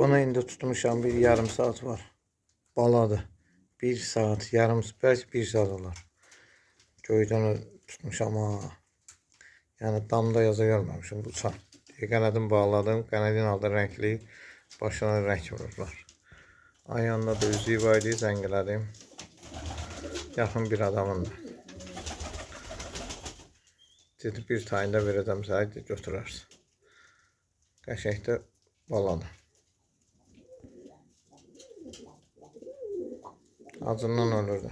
Bunu indi tutmuşam bir yarım saat var. Baladı. Bir saat, yarım belki bir saat olar. Göydən tutmuşam ha. Yəni damda yaza görməmişim bu çan. Qənədim bağladım, qənədin aldı rəngli, başına rəng vururlar. Ayağında da üzüyü var idi, zəng. Yaxın bir adamın da. Dedi bir də verəcəm sənə, götürərsən. Qəşəngdə baladı. Acından ölürdü.